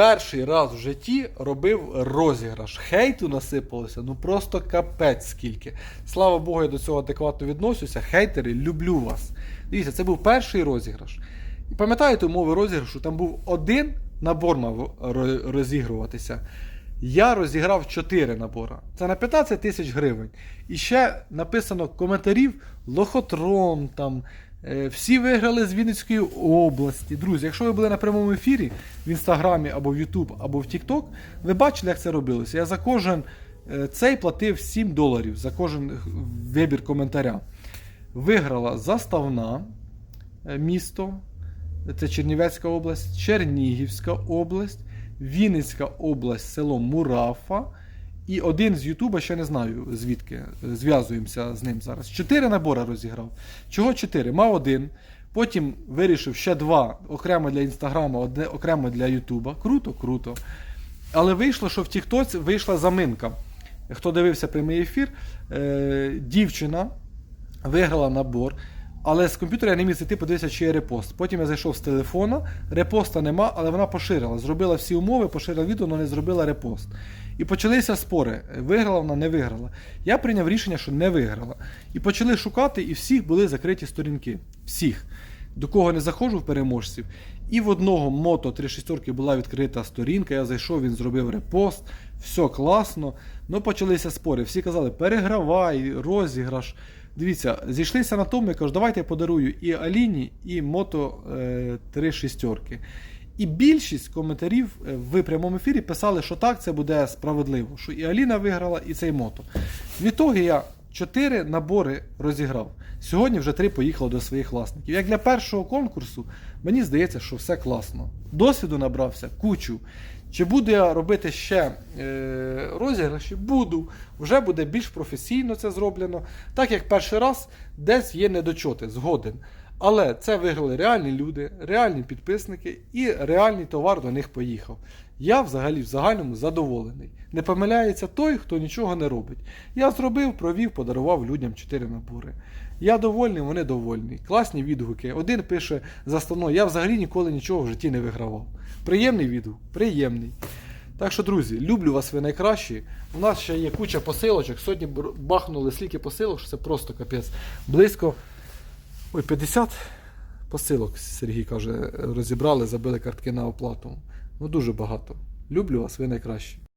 перший раз в житті робив розіграш. Хейту насипалося, ну просто капець скільки. Слава Богу, я до цього адекватно відношуся. Хейтери, люблю вас. Дивіться, це був перший розіграш. І пам'ятаєте умови розіграшу? Там був один набор мав розігруватися. Я розіграв 4 набори. Це на 15 тисяч гривень. І ще написано коментарів лохотрон там. Е, Всі виграли з Вінницької області. Друзі, якщо ви були на прямому ефірі в інстаграмі або в Ютуб, або в Тікток, ви бачили, як це робилося. Я за кожен е, цей платив 7 доларів за кожен вибір коментаря. Виграла заставна е, місто, це Чернівецька область, Чернігівська область, Вінницька область, село Мурафа. І один з Ютуба, ще не знаю звідки, е, зв'язуємося з ним зараз. Чотири набори розіграв. Чого чотири? Мав один. Потім вирішив ще два окремо для Інстаграма, одне окремо для Ютуба. Круто, круто. Але вийшло, що в Тіктоці вийшла заминка. Хто дивився прямий ефір, е, дівчина виграла набор, але з комп'ютера я не міг зайти, подивитися, чи є репост. Потім я зайшов з телефона, репоста нема, але вона поширила. Зробила всі умови, поширила відео, але не зробила репост. І почалися спори. Виграла вона, не виграла. Я прийняв рішення, що не виграла. І почали шукати, і всіх були закриті сторінки. Всіх. До кого не заходжу в переможців. І в одного мото 36 була відкрита сторінка, я зайшов, він зробив репост, все класно. Ну почалися спори. Всі казали, перегравай, розіграш. Дивіться, зійшлися на тому, я кажу, давайте я подарую і Аліні, і мото е, 3 шістерки. І більшість коментарів е, в прямому ефірі писали, що так, це буде справедливо, що і Аліна виграла, і цей мото. В ітогі я 4 набори розіграв. Сьогодні вже 3 поїхало до своїх власників. Як для першого конкурсу, мені здається, що все класно. Досвіду набрався кучу. Чи буду я робити ще е, розіграші? Буду. Вже буде більш професійно це зроблено. Так як перший раз десь є недочоти, згоден. Але це виграли реальні люди, реальні підписники і реальний товар до них поїхав. Я взагалі в загальному задоволений. Не помиляється той, хто нічого не робить. Я зробив, провів, подарував людям 4 набори. Я довольний, вони довольні. Класні відгуки. Один пише заставно, я взагалі ніколи нічого в житті не вигравав. Приємний відгук, приємний. Так що, друзі, люблю вас ви найкращі. У нас ще є куча посилочок. Сьогодні бахнули стільки посилок, що це просто капець. Близько ой, 50 посилок, Сергій каже, розібрали, забили картки на оплату. Ну дуже багато. Люблю вас, ви найкращі.